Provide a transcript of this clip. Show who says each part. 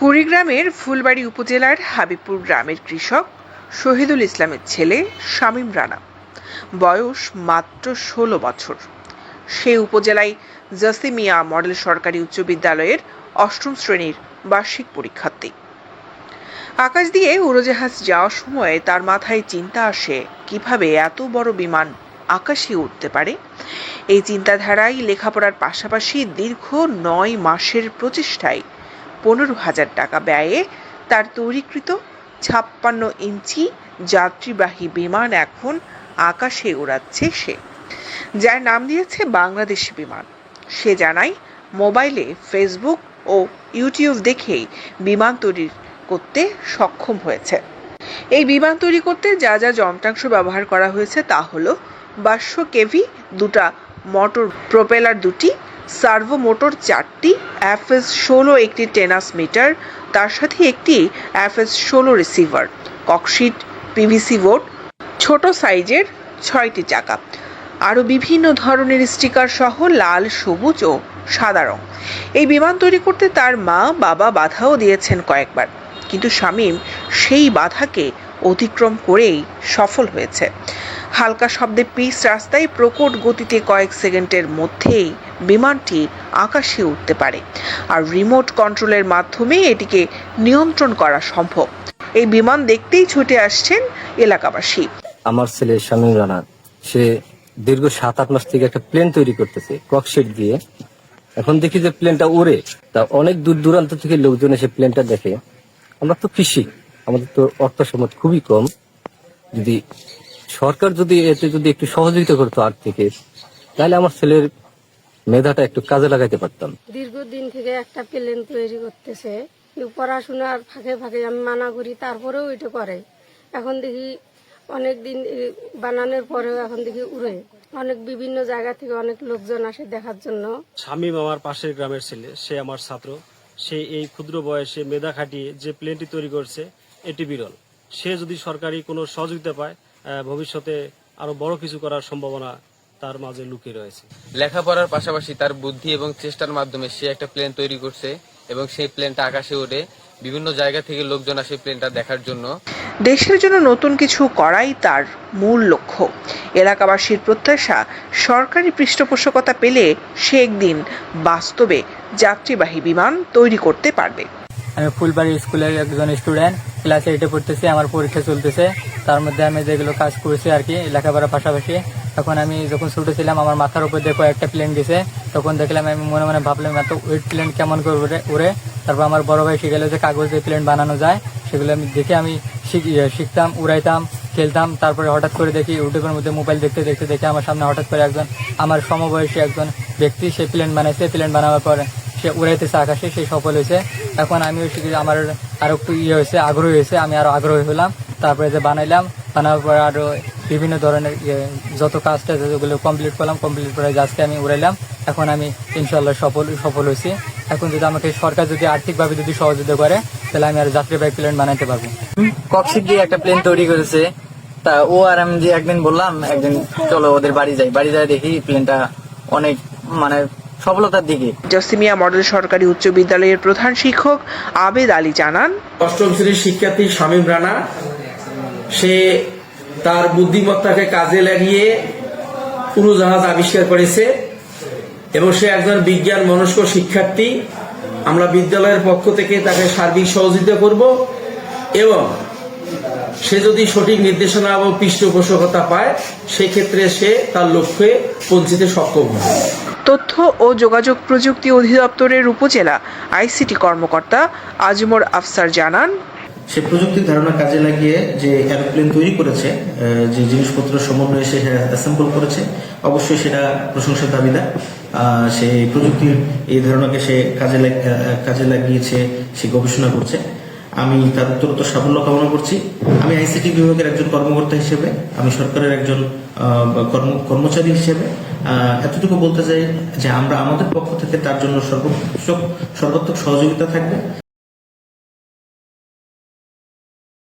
Speaker 1: কুড়িগ্রামের ফুলবাড়ী উপজেলার হাবিবপুর গ্রামের কৃষক শহীদুল ইসলামের ছেলে শামীম রানা। বয়স মাত্র ষোলো বছর। সে উপজেলায় জাসিমিয়া মডেল সরকারি উচ্চ বিদ্যালয়ের অষ্টম শ্রেণির বার্ষিক পরীক্ষার্থী। আকাশ দিয়ে উড়োজাহাজ যাওয়ার সময় তার মাথায় চিন্তা আসে, কীভাবে এত বড় বিমান আকাশে উঠতে পারে? এই চিন্তাধারায় লেখাপড়ার পাশাপাশি দীর্ঘ নয় মাসের প্রচেষ্টায় পনেরো হাজার টাকা ব্যয়ে তার তৈরিকৃত ছাপ্পান্ন ইঞ্চি যাত্রীবাহী বিমান এখন আকাশে উড়াচ্ছে সে, যার নাম দিয়েছে বাংলাদেশি বিমান। সে জানায়, মোবাইলে ফেসবুক ও ইউটিউব দেখেই বিমান তৈরি করতে সক্ষম হয়েছে। এই বিমান তৈরি করতে যা যা যন্ত্রাংশ ব্যবহার করা হয়েছে তা হলো বাষ্য কেভি দুটা মোটর প্রোপেলার দুটি সার্ভো মোটর চারটি এফএস ষোলো একটি টেনাস মিটার, তার সাথে একটি এফএস ষোলো রিসিভার, ককশিট, পিভিসি বোর্ড, ছোট সাইজের ছয়টি চাকা। আরও বিভিন্ন ধরনের স্টিকার সহ লাল, সবুজ ও সাদা রং। এই বিমান তৈরি করতে তার মা, বাবা বাধাও দিয়েছেন কয়েকবার। কিন্তু শামীম সেই বাধাকে অতিক্রম করেই সফল হয়েছে। হালকা শব্দে পিস রাস্তায় প্রকট গতিতে কয়েক সেকেন্ডের মধ্যেই বিমানটি আকাশে উঠতে পারে। আর রিমোট কন্ট্রোলের মাধ্যমে এটিকে নিয়ন্ত্রণ করা সম্ভব। এই বিমান দেখতেই ছুটে আসছেন এলাকাবাসী।
Speaker 2: আমার ছেলে শামীম রানা, সে দীর্ঘ সাত আট মাস থেকে একটা প্লেন তৈরি করতেছে ককশেট দিয়ে। এখন দেখি যে প্লেনটা উড়ে, তা অনেক দূর দূরান্ত থেকে লোকজন এসে প্লেনটা দেখে। আমরা তো কৃষি, আমাদের তো অর্থ সম্পদ খুবই কম। যদি সরকার যদি এতে যদি একটু সহযোগিতা করতো আর্ট থেকে তাহলে আমার ছেলের মেধাটা একটু কাজে লাগাইতে পারতাম।
Speaker 3: দীর্ঘদিন থেকে একটা প্লেন তৈরি করতেছে। পড়াশোনার ফাঁকে ফাঁকে আমি মানা করি তারপরেও এটা করে। এখন দেখি অনেক দিন বানানোর পরেও এখন দেখি উড়ে। অনেক বিভিন্ন জায়গা থেকে অনেক লোকজন আসে দেখার জন্য।
Speaker 4: শামীম আমার পাশের গ্রামের ছেলে সে আমার ছাত্র। সে এই ক্ষুদ্র বয়সে মেধা খাটিয়ে যে প্লেনটি তৈরি করছে এটি বিরল। সে যদি সরকারি কোনো সহযোগিতা পায় ভবিষ্যতে আরও বড় কিছু করার সম্ভাবনা তার মাঝে লুকিয়ে রয়েছে।
Speaker 5: লেখাপড়ার পাশাপাশি তার বুদ্ধি এবং চেষ্টার মাধ্যমে সে একটা প্লেন তৈরি করছে এবং সেই প্লেনটা আকাশে ওঠে বিভিন্ন জায়গা থেকে লোকজন আসে প্লেনটা দেখার জন্য।
Speaker 1: দেশের জন্য নতুন কিছু করাই তার মূল লক্ষ্য। এলাকাবাসীর প্রত্যাশা সরকারি পৃষ্ঠপোষকতা পেলে সে একদিন বাস্তবে যাত্রীবাহী বিমান তৈরি করতে পারবে।
Speaker 6: আমি ফুলবাড়ি স্কুলের একজন স্টুডেন্ট ক্লাস এইটে পড়তেছি আমার পরীক্ষা চলতেছে। তার মধ্যে আমি যেগুলো কাজ করেছি আর কি লেখাপড়ার পাশাপাশি। তখন আমি যখন ছোটো ছিলাম আমার মাথার উপর দেখো একটা প্লেন গেছে। তখন দেখলাম আমি মনে মনে ভাবলাম এত ওয়েট প্লেন কেমন করে উড়ে তারপর আমার বড় ভাই শিখে যে কাগজে প্লেন বানানো যায়। সেগুলো আমি দেখে আমি ইয়ে, শিখতাম উড়াইতাম খেলতাম। তারপরে হঠাৎ করে দেখি ইউটিউবের মধ্যে মোবাইল দেখতে দেখতে দেখে আমার সামনে হঠাৎ করে একজন আমার সমবয়সী একজন ব্যক্তি সে প্লেন বানাইছে। প্লেন বানাবার পরে সে উড়াইতেছে আকাশে সে সফল হয়েছে। এখন আমিও শিখে আমার আরও একটু ইয়ে হয়েছে আগ্রহী হয়েছে আমি আরও আগ্রহী হলাম। তারপরে যে বানাইলাম বানাবার পরে আরও বিভিন্ন ধরনের ইয়ে, যত কাজটা যেগুলো কমপ্লিট করলাম কমপ্লিট করে আজকে আমি উড়াইলাম। এখন আমি ইনশাল্লাহ সফল সফল হয়েছি। এখন যদি আমাকে সরকার যদি আর্থিকভাবে যদি সহযোগিতা করে তাহলে আমি আর যাত্রীবাহী প্লেন বানাইতে পারব।
Speaker 7: কক্সিট দিয়ে একটা প্লেন তৈরি করেছে। তা ও আর আমি যে একদিন বললাম একদিন চলো ওদের বাড়ি যাই। বাড়ি যাই দেখি প্লেনটা অনেক মানে সফলতার দিকে।
Speaker 1: জসিমিয়া মডেল সরকারি উচ্চ বিদ্যালয়ের প্রধান শিক্ষক আবেদ আলী জানান
Speaker 8: অষ্টম শ্রেণির শিক্ষার্থী শামীম রানা সে তার বুদ্ধিমত্তাকে কাজে লাগিয়ে উড়োজাহাজ আবিষ্কার করেছে এবং সে একজন বিজ্ঞান মনস্ক শিক্ষার্থী। আমরা বিদ্যালয়ের পক্ষ থেকে তাকে সার্বিক সহযোগিতা করব এবং সে যদি সঠিক নির্দেশনা এবং পৃষ্ঠপোষকতা পায়, সেক্ষেত্রে সে তার লক্ষ্যে পৌঁছতে সক্ষম হবে।
Speaker 1: তথ্য ও যোগাযোগ প্রযুক্তি অধিদপ্তরের উপজেলা আইসিটি কর্মকর্তা আজমর আফসার জানান
Speaker 9: সে প্রযুক্তির ধারণা কাজে লাগিয়ে যে এরোপ্লেন তৈরি করেছে যে জিনিসপত্র সমন্বয়ে সে অ্যাসেম্বল করেছে, অবশ্যই সেটা প্রশংসার দাবিদার। সে প্রযুক্তির এই ধারণাকে সে কাজে কাজে লাগিয়েছে, সে গবেষণা করছে। আমি তার উত্তরোত্তর সাফল্য কামনা করছি। আমি আইসিটি বিভাগের একজন কর্মকর্তা হিসেবে, আমি সরকারের একজন কর্মচারী হিসেবে এতটুকু বলতে চাই যে আমরা আমাদের পক্ষ থেকে তার জন্য সর্বোচ্চ সর্বাত্মক সহযোগিতা থাকবে।